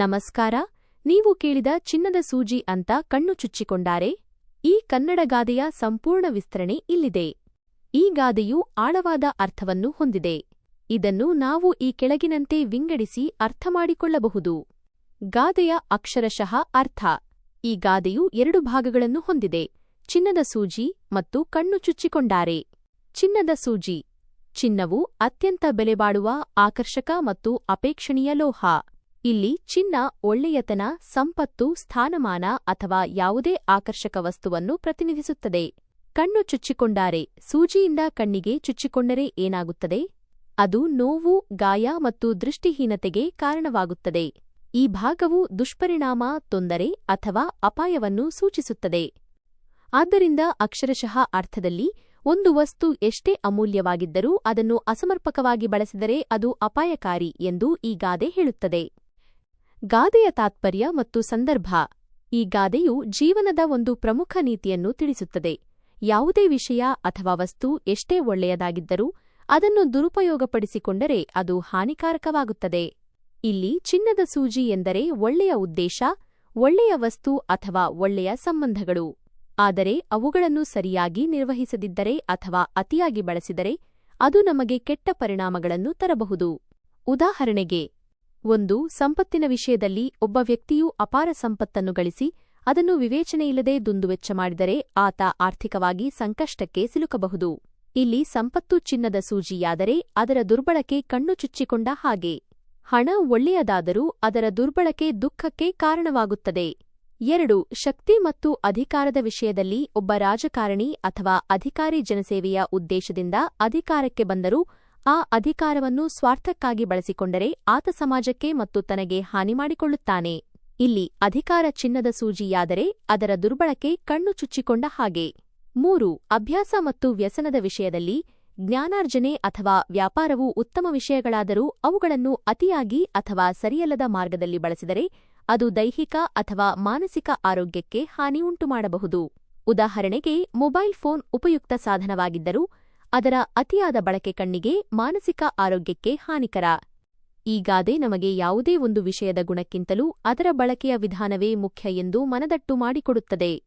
ನಮಸ್ಕಾರ, ನೀವು ಕೇಳಿದ ಚಿನ್ನದ ಸೂಜಿ ಅಂತ ಕಣ್ಣು ಚುಚ್ಚಿಕೊಂಡಾರೆ? ಈ ಕನ್ನಡ ಗಾದೆಯ ಸಂಪೂರ್ಣ ವಿಸ್ತರಣೆ ಇಲ್ಲಿದೆ. ಈ ಗಾದೆಯು ಆಳವಾದ ಅರ್ಥವನ್ನು ಹೊಂದಿದೆ. ಇದನ್ನು ನಾವು ಈ ಕೆಳಗಿನಂತೆ ವಿಂಗಡಿಸಿ ಅರ್ಥಮಾಡಿಕೊಳ್ಳಬಹುದು ಗಾದೆಯ ಅಕ್ಷರಶಃ ಅರ್ಥ. ಈ ಗಾದೆಯು ಎರಡು ಭಾಗಗಳನ್ನು ಹೊಂದಿದೆ, ಚಿನ್ನದ ಸೂಜಿ ಮತ್ತು ಕಣ್ಣು ಚುಚ್ಚಿಕೊಂಡಾರೆ. ಚಿನ್ನದ ಸೂಜಿ. ಚಿನ್ನವು ಅತ್ಯಂತ ಬೆಲೆಬಾಳುವ, ಆಕರ್ಷಕ ಮತ್ತು ಅಪೇಕ್ಷಣೀಯ ಲೋಹ. ಇಲ್ಲಿ ಚಿನ್ನ, ಒಳ್ಳೆಯತನ, ಸಂಪತ್ತು, ಸ್ಥಾನಮಾನ ಅಥವಾ ಯಾವುದೇ ಆಕರ್ಷಕ ವಸ್ತುವನ್ನು ಪ್ರತಿನಿಧಿಸುತ್ತದೆ. ಕಣ್ಣು ಚುಚ್ಚಿಕೊಂಡಾರೆ, ಸೂಜಿಯಿಂದ ಕಣ್ಣಿಗೆ ಚುಚ್ಚಿಕೊಂಡರೆ ಏನಾಗುತ್ತದೆ? ಅದು ನೋವು, ಗಾಯ ಮತ್ತು ದೃಷ್ಟಿಹೀನತೆಗೆ ಕಾರಣವಾಗುತ್ತದೆ. ಈ ಭಾಗವು ದುಷ್ಪರಿಣಾಮ, ತೊಂದರೆ ಅಥವಾ ಅಪಾಯವನ್ನು ಸೂಚಿಸುತ್ತದೆ. ಆದ್ದರಿಂದ ಅಕ್ಷರಶಃ ಅರ್ಥದಲ್ಲಿ, ಒಂದು ವಸ್ತು ಎಷ್ಟೇ ಅಮೂಲ್ಯವಾಗಿದ್ದರೂ ಅದನ್ನು ಅಸಮರ್ಪಕವಾಗಿ ಬಳಸಿದರೆ ಅದು ಅಪಾಯಕಾರಿ ಎಂದು ಈ ಗಾದೆ ಹೇಳುತ್ತದೆ. ಗಾದೆಯ ತಾತ್ಪರ್ಯ ಮತ್ತು ಸಂದರ್ಭ. ಈ ಗಾದೆಯು ಜೀವನದ ಒಂದು ಪ್ರಮುಖ ನೀತಿಯನ್ನು ತಿಳಿಸುತ್ತದೆ. ಯಾವುದೇ ವಿಷಯ ಅಥವಾ ವಸ್ತು ಎಷ್ಟೇ ಒಳ್ಳೆಯದಾಗಿದ್ದರೂ ಅದನ್ನು ದುರುಪಯೋಗಪಡಿಸಿಕೊಂಡರೆ ಅದು ಹಾನಿಕಾರಕವಾಗುತ್ತದೆ. ಇಲ್ಲಿ ಚಿನ್ನದ ಸೂಜಿ ಎಂದರೆ ಒಳ್ಳೆಯ ಉದ್ದೇಶ, ಒಳ್ಳೆಯ ವಸ್ತು ಅಥವಾ ಒಳ್ಳೆಯ ಸಂಬಂಧಗಳು. ಆದರೆ ಅವುಗಳನ್ನು ಸರಿಯಾಗಿ ನಿರ್ವಹಿಸದಿದ್ದರೆ ಅಥವಾ ಅತಿಯಾಗಿ ಬಳಸಿದರೆ ಅದು ನಮಗೆ ಕೆಟ್ಟ ಪರಿಣಾಮಗಳನ್ನು ತರಬಹುದು. ಉದಾಹರಣೆಗೆ ಒಂದು, ಸಂಪತ್ತಿನ ವಿಷಯದಲ್ಲಿ ಒಬ್ಬ ವ್ಯಕ್ತಿಯು ಅಪಾರ ಸಂಪತ್ತನ್ನು ಗಳಿಸಿ, ಅದನ್ನು ವಿವೇಚನೆಯಿಲ್ಲದೆ ದುಂದುವೆಚ್ಚ ಮಾಡಿದರೆ ಆತ ಆರ್ಥಿಕವಾಗಿ ಸಂಕಷ್ಟಕ್ಕೆ ಸಿಲುಕಬಹುದು. ಇಲ್ಲಿ ಸಂಪತ್ತು ಚಿನ್ನದ ಸೂಜಿಯಾದರೆ ಅದರ ದುರ್ಬಳಕೆ ಕಣ್ಣು ಚುಚ್ಚಿಕೊಂಡ ಹಾಗೆ. ಹಣ ಒಳ್ಳೆಯದಾದರೂ ಅದರ ದುರ್ಬಳಕೆ ದುಃಖಕ್ಕೆ ಕಾರಣವಾಗುತ್ತದೆ. ಎರಡು, ಶಕ್ತಿ ಮತ್ತು ಅಧಿಕಾರದ ವಿಷಯದಲ್ಲಿ ಒಬ್ಬ ರಾಜಕಾರಣಿ ಅಥವಾ ಅಧಿಕಾರಿ ಜನಸೇವೆಯ ಉದ್ದೇಶದಿಂದ ಅಧಿಕಾರಕ್ಕೆ ಬಂದರೂ ಆ ಅಧಿಕಾರವನ್ನು ಸ್ವಾರ್ಥಕ್ಕಾಗಿ ಬಳಸಿಕೊಂಡರೆ ಆತ ಸಮಾಜಕ್ಕೆ ಮತ್ತು ತನಗೆ ಹಾನಿ ಮಾಡಿಕೊಳ್ಳುತ್ತಾನೆ. ಇಲ್ಲಿ ಅಧಿಕಾರ ಚಿನ್ನದ ಸೂಜಿಯಾದರೆ ಅದರ ದುರ್ಬಳಕೆ ಕಣ್ಣು ಚುಚ್ಚಿಕೊಂಡ ಹಾಗೆ. ಮೂರು, ಅಭ್ಯಾಸ ಮತ್ತು ವ್ಯಸನದ ವಿಷಯದಲ್ಲಿ ಜ್ಞಾನಾರ್ಜನೆ ಅಥವಾ ವ್ಯಾಪಾರವು ಉತ್ತಮ ವಿಷಯಗಳಾದರೂ ಅವುಗಳನ್ನು ಅತಿಯಾಗಿ ಅಥವಾ ಸರಿಯಲ್ಲದ ಮಾರ್ಗದಲ್ಲಿ ಬಳಸಿದರೆ ಅದು ದೈಹಿಕ ಅಥವಾ ಮಾನಸಿಕ ಆರೋಗ್ಯಕ್ಕೆ ಹಾನಿ ಉಂಟುಮಾಡಬಹುದು ಉದಾಹರಣೆಗೆ, ಮೊಬೈಲ್ ಫೋನ್ ಉಪಯುಕ್ತ ಸಾಧನವಾಗಿದ್ದರೂ ಅದರ ಅತಿಯಾದ ಬಳಕೆ ಕಣ್ಣಿಗೆ, ಮಾನಸಿಕ ಆರೋಗ್ಯಕ್ಕೆ ಹಾನಿಕರ. ಈ ಗಾದೆ ನಮಗೆ ಯಾವುದೇ ಒಂದು ವಿಷಯದ ಗುಣಕ್ಕಿಂತಲೂ ಅದರ ಬಳಕೆಯ ವಿಧಾನವೇ ಮುಖ್ಯ ಎಂದು ಮನದಟ್ಟು ಮಾಡಿಕೊಡುತ್ತದೆ.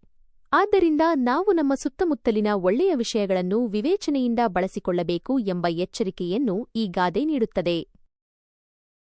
ಆದ್ದರಿಂದ ನಾವು ನಮ್ಮ ಸುತ್ತಮುತ್ತಲಿನ ಒಳ್ಳೆಯ ವಿಷಯಗಳನ್ನು ವಿವೇಚನೆಯಿಂದ ಬಳಸಿಕೊಳ್ಳಬೇಕು ಎಂಬ ಎಚ್ಚರಿಕೆಯನ್ನು ಈ ಗಾದೆ ನೀಡುತ್ತದೆ.